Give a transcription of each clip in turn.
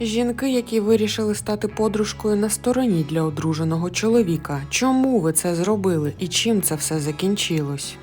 Жінки, які вирішили стати подружкою на стороні для одруженого чоловіка. Чому ви це зробили і чим це все закінчилось?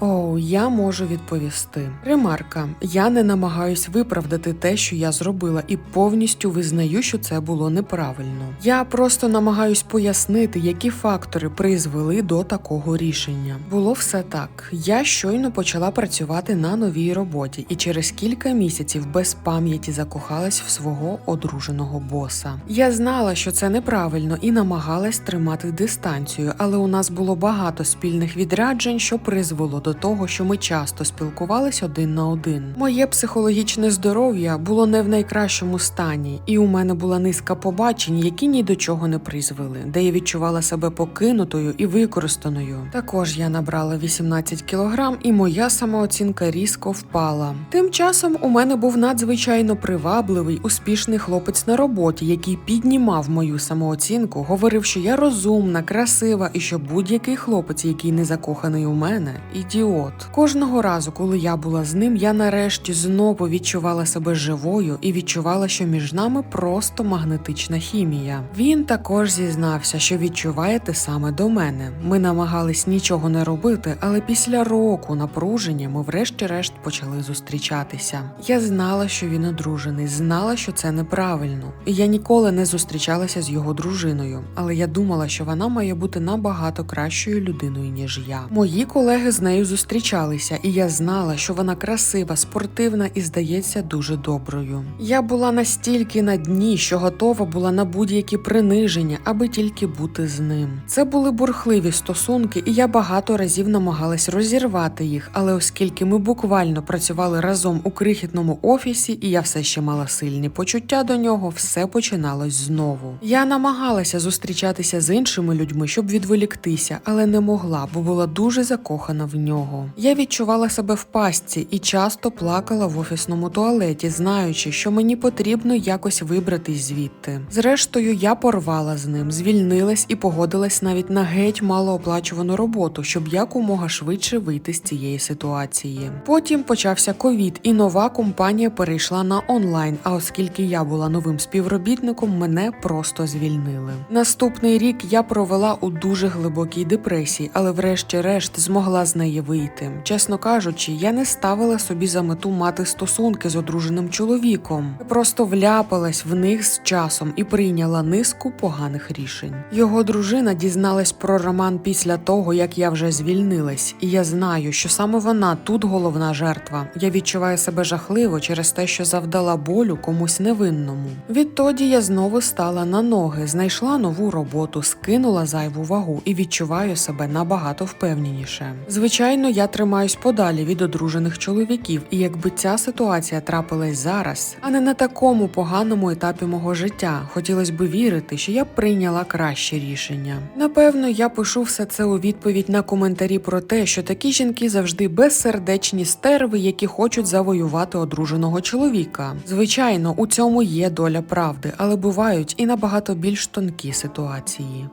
Оу, я можу відповісти. Ремарка: я не намагаюсь виправдати те, що я зробила, і повністю визнаю, що це було неправильно. Я просто намагаюсь пояснити, які фактори призвели до такого рішення. Було все так. Я щойно почала працювати на новій роботі, і через кілька місяців без пам'яті закохалась в свого одруженого боса. Я знала, що це неправильно, і намагалась тримати дистанцію, але у нас було багато спільних відряджень, що призвело до того, що ми часто спілкувались один на один. Моє психологічне здоров'я було не в найкращому стані, і у мене була низка побачень, які ні до чого не призвели, де я відчувала себе покинутою і використаною. Також я набрала 18 кілограм, і моя самооцінка різко впала. Тим часом у мене був надзвичайно привабливий, успішний хлопець на роботі, який піднімав мою самооцінку, говорив, що я розумна, красива, і що будь-який хлопець, який не закоханий у мене, ідіот. Кожного разу, коли я була з ним, я нарешті знову відчувала себе живою і відчувала, що між нами просто магнетична хімія. Він також зізнався, що відчуває те саме до мене. Ми намагались нічого не робити, але після року напруження ми врешті-решт почали зустрічатися. Я знала, що він одружений, знала, що це неправильно. І я ніколи не зустрічалася з його дружиною, але я думала, що вона має бути набагато кращою людиною, ніж я. Мої колеги з нею зустрічалися, і я знала, що вона красива, спортивна і здається дуже доброю. Я була настільки на дні, що готова була на будь-які приниження, аби тільки бути з ним. Це були бурхливі стосунки, і я багато разів намагалась розірвати їх, але оскільки ми буквально працювали разом у крихітному офісі, і я все ще мала сильні почуття до нього, все починалось знову. Я намагалася зустрічатися з іншими людьми, щоб відволіктися, але не могла, бо була дуже закохана в нього. Я відчувала себе в пастці і часто плакала в офісному туалеті, знаючи, що мені потрібно якось вибратись звідти. Зрештою, я порвала з ним, звільнилась і погодилась навіть на геть малооплачувану роботу, щоб якомога швидше вийти з цієї ситуації. Потім почався ковід, і нова компанія перейшла на онлайн. А оскільки я була новим співробітником, мене просто звільнили. Наступний рік я провела у дуже глибокій депресії, але врешті-решт змогла неї вийти. Чесно кажучи, я не ставила собі за мету мати стосунки з одруженим чоловіком. Просто вляпалась в них з часом і прийняла низку поганих рішень. Його дружина дізналась про роман після того, як я вже звільнилась, і я знаю, що саме вона тут головна жертва. Я відчуваю себе жахливо через те, що завдала болю комусь невинному. Відтоді я знову стала на ноги, знайшла нову роботу, скинула зайву вагу і відчуваю себе набагато впевненіше. Звичайно, я тримаюсь подалі від одружених чоловіків, і якби ця ситуація трапилась зараз, а не на такому поганому етапі мого життя, хотілося б вірити, що я прийняла краще рішення. Напевно, я пишу все це у відповідь на коментарі про те, що такі жінки завжди безсердечні стерви, які хочуть завоювати одруженого чоловіка. Звичайно, у цьому є доля правди, але бувають і набагато більш тонкі ситуації.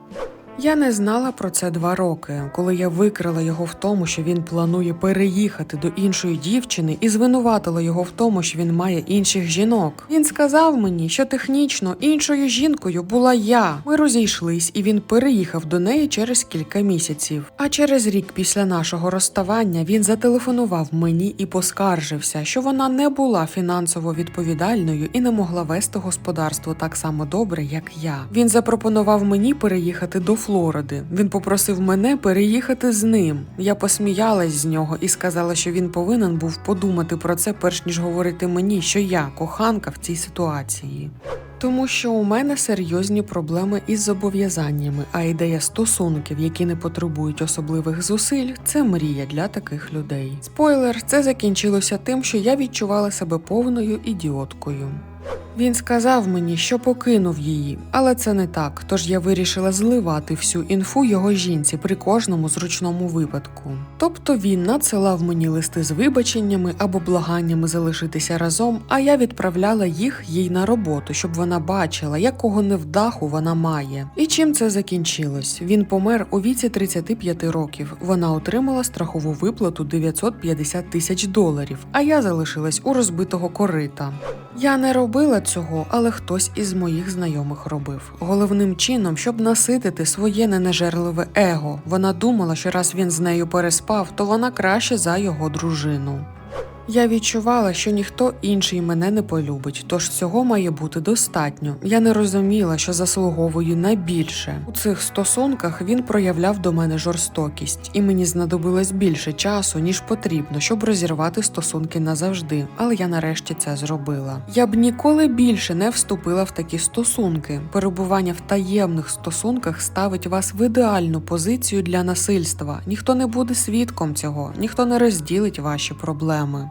Я не знала про це два роки, коли я викрила його в тому, що він планує переїхати до іншої дівчини і звинуватила його в тому, що він має інших жінок. Він сказав мені, що технічно іншою жінкою була я. Ми розійшлись, і він переїхав до неї через кілька місяців. А через рік після нашого розставання він зателефонував мені і поскаржився, що вона не була фінансово відповідальною і не могла вести господарство так само добре, як я. Він запропонував мені переїхати до Флориди. Він попросив мене переїхати з ним. Я посміялась з нього і сказала, що він повинен був подумати про це, перш ніж говорити мені, що я коханка в цій ситуації. Тому що у мене серйозні проблеми із зобов'язаннями, а ідея стосунків, які не потребують особливих зусиль, це мрія для таких людей. Спойлер, це закінчилося тим, що я відчувала себе повною ідіоткою. Він сказав мені, що покинув її, але це не так. Тож я вирішила зливати всю інфу його жінці при кожному зручному випадку. Тобто він надсилав мені листи з вибаченнями або благаннями залишитися разом, а я відправляла їх їй на роботу, щоб вона бачила, якого невдаху вона має. І чим це закінчилось? Він помер у віці 35 років. Вона отримала страхову виплату 950 тисяч доларів, а я залишилась у розбитого корита. Я не робила цього, але хтось із моїх знайомих робив. Головним чином, щоб наситити своє ненажерливе его. Вона думала, що раз він з нею переспав, то вона краще за його дружину. Я відчувала, що ніхто інший мене не полюбить, тож цього має бути достатньо. Я не розуміла, що заслуговую на більше. У цих стосунках він проявляв до мене жорстокість, і мені знадобилось більше часу, ніж потрібно, щоб розірвати стосунки назавжди. Але я нарешті це зробила. Я б ніколи більше не вступила в такі стосунки. Перебування в таємних стосунках ставить вас в ідеальну позицію для насильства. Ніхто не буде свідком цього, ніхто не розділить ваші проблеми.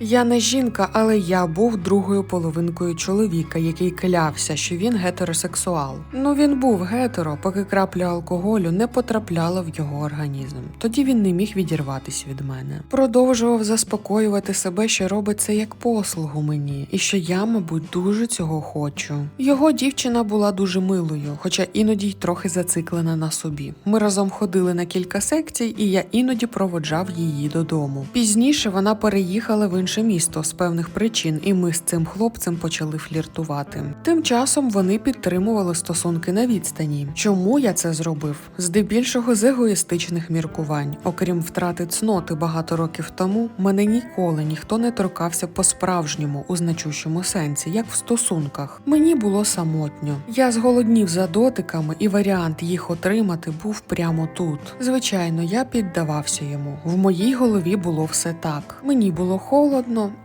Я не жінка, але я був другою половинкою чоловіка, який клявся, що він гетеросексуал. Ну він був гетеро, поки крапля алкоголю не потрапляла в його організм. Тоді він не міг відірватися від мене. Продовжував заспокоювати себе, що робить це як послугу мені, і що я, мабуть, дуже цього хочу. Його дівчина була дуже милою, хоча іноді й трохи зациклена на собі. Ми разом ходили на кілька секцій, і я іноді проводжав її додому. Пізніше вона переїхала в інше місто з певних причин, і ми з цим хлопцем почали фліртувати. Тим часом вони підтримували стосунки на відстані. Чому я це зробив? Здебільшого з егоїстичних міркувань. Окрім втрати цноти багато років тому, мене ніколи ніхто не торкався по-справжньому у значущому сенсі, як в стосунках. Мені було самотньо. Я зголоднів за дотиками, і варіант їх отримати був прямо тут. Звичайно, я піддавався йому. В моїй голові було все так. Мені було холодно,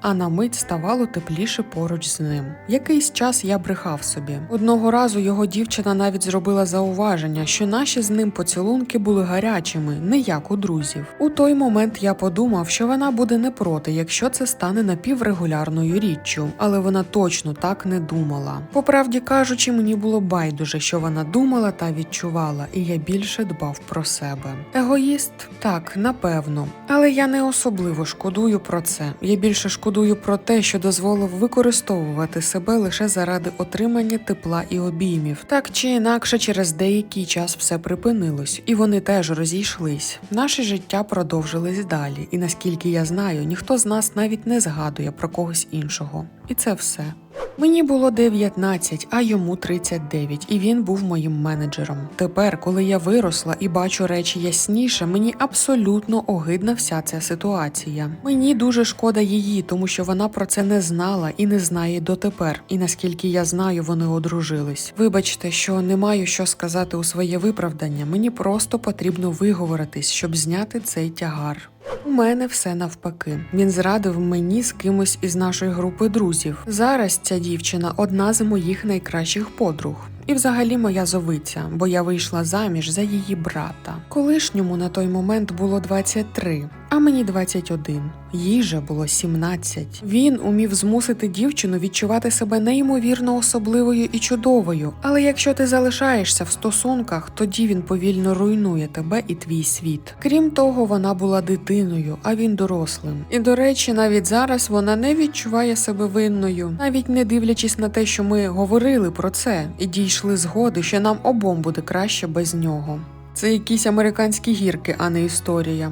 а на мить ставало тепліше поруч з ним. Якийсь час я брехав собі. Одного разу його дівчина навіть зробила зауваження, що наші з ним поцілунки були гарячими, не як у друзів. У той момент я подумав, що вона буде не проти, якщо це стане напіврегулярною річчю, але вона точно так не думала. По правді кажучи, мені було байдуже, що вона думала та відчувала, і я більше дбав про себе. Егоїст, так, напевно, але я не особливо шкодую про це. Я більше шкодую про те, що дозволив використовувати себе лише заради отримання тепла і обіймів. Так чи інакше, через деякий час все припинилось, і вони теж розійшлись. Наше життя продовжились далі, і наскільки я знаю, ніхто з нас навіть не згадує про когось іншого. І це все. Мені було 19, а йому 39, і він був моїм менеджером. Тепер, коли я виросла і бачу речі ясніше, мені абсолютно огидна вся ця ситуація. Мені дуже шкода її, тому що вона про це не знала і не знає дотепер. І наскільки я знаю, вони одружились. Вибачте, що не маю що сказати у своє виправдання. Мені просто потрібно виговоритись, щоб зняти цей тягар. У мене все навпаки. Він зрадив мені з кимось із нашої групи друзів. Зараз ця дівчина одна з моїх найкращих подруг. І взагалі моя зовиця, бо я вийшла заміж за її брата. Колишньому на той момент було 23, а мені 21. Їй же було 17. Він умів змусити дівчину відчувати себе неймовірно особливою і чудовою. Але якщо ти залишаєшся в стосунках, тоді він повільно руйнує тебе і твій світ. Крім того, вона була дитиною, а він дорослим. І до речі, навіть зараз вона не відчуває себе винною, навіть не дивлячись на те, що ми говорили про це і дійшли згоди, що нам обом буде краще без нього. Це якісь американські гірки, а не історія.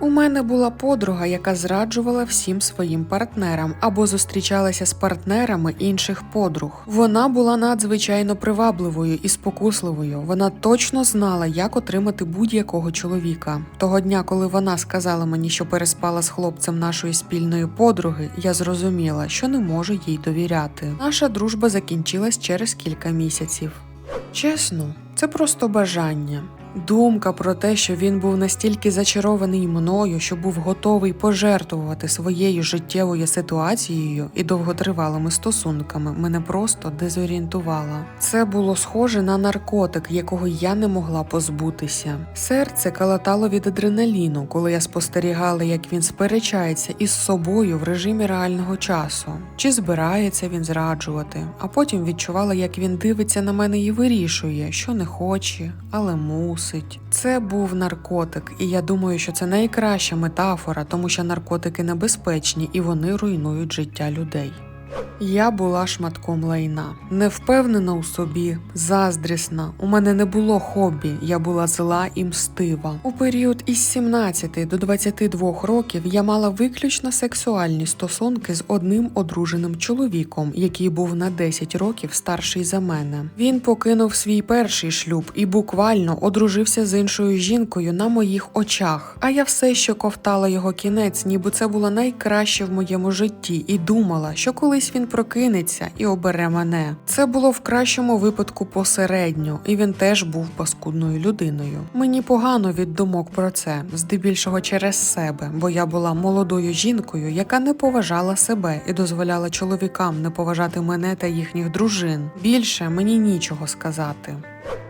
У мене була подруга, яка зраджувала всім своїм партнерам або зустрічалася з партнерами інших подруг. Вона була надзвичайно привабливою і спокусливою. Вона точно знала, як отримати будь-якого чоловіка. Того дня, коли вона сказала мені, що переспала з хлопцем нашої спільної подруги, я зрозуміла, що не можу їй довіряти. Наша дружба закінчилась через кілька місяців. Чесно, це просто бажання. Думка про те, що він був настільки зачарований мною, що був готовий пожертвувати своєю життєвою ситуацією і довготривалими стосунками, мене просто дезорієнтувала. Це було схоже на наркотик, якого я не могла позбутися. Серце калатало від адреналіну, коли я спостерігала, як він сперечається із собою в режимі реального часу, чи збирається він зраджувати, а потім відчувала, як він дивиться на мене і вирішує, що не хоче, але мусить. Це був наркотик, і я думаю, що це найкраща метафора, тому що наркотики небезпечні і вони руйнують життя людей. Я була шматком лайна, невпевнена у собі, заздрісна. У мене не було хобі, я була зла і мстива. У період із 17 до 22 років я мала виключно сексуальні стосунки з одним одруженим чоловіком, який був на 10 років старший за мене. Він покинув свій перший шлюб і буквально одружився з іншою жінкою на моїх очах. А я все ще ковтала його кінець, ніби це було найкраще в моєму житті, і думала, що колись він прокинеться і обере мене. Це було в кращому випадку посередньо, і він теж був паскудною людиною. Мені погано від думок про це, здебільшого через себе, бо я була молодою жінкою, яка не поважала себе і дозволяла чоловікам не поважати мене та їхніх дружин. Більше мені нічого сказати.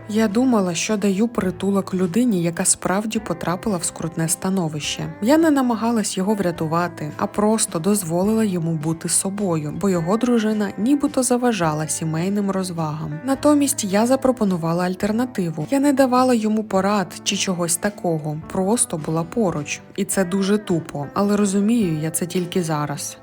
Я думала, що даю притулок людині, яка справді потрапила в скрутне становище. Я не намагалась його врятувати, а просто дозволила йому бути собою, бо його дружина нібито заважала сімейним розвагам. Натомість я запропонувала альтернативу. Я не давала йому порад чи чогось такого, просто була поруч. І це дуже тупо, але розумію я це тільки зараз.